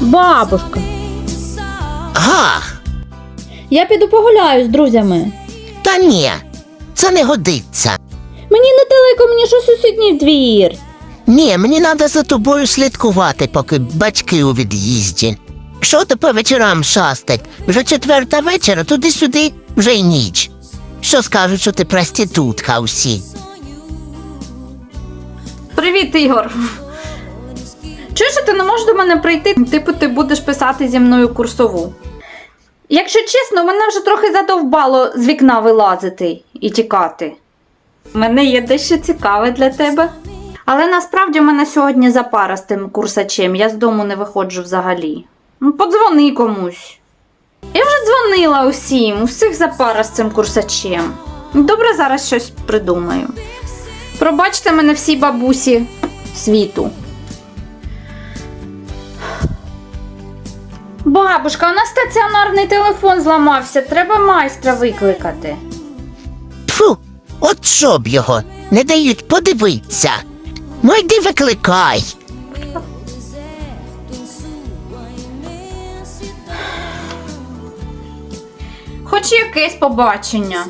Бабушка, Га, я піду погуляю з друзями. та ні, це не годиться. Мені недалеко, мені ж у сусідній двір. Ні, мені треба за тобою слідкувати, поки батьки у від'їзді. Що ти по вечорам шастать? Вже четверта вечора, туди-сюди, вже й ніч. Що скажуть, що ти проститутка усі? Привіт, Ігор. Чуєш, ти не можеш до мене прийти? Типу, ти будеш писати зі мною курсову. Якщо чесно, мене вже трохи задовбало з вікна вилазити і тікати. У мене є дещо цікаве для тебе. Але насправді в мене сьогодні запара з тим курсачем, я з дому не виходжу взагалі. Ну, подзвони комусь. Я вже дзвонила усім, усіх запара з цим курсачем. Добре, зараз щось придумаю. Пробачте мене всі бабусі світу. Бабушка, у нас стаціонарний телефон зламався. Треба майстра викликати. Тфу, от що б його, не дають подивитися. Ну йди викликай. Хоч якесь побачення.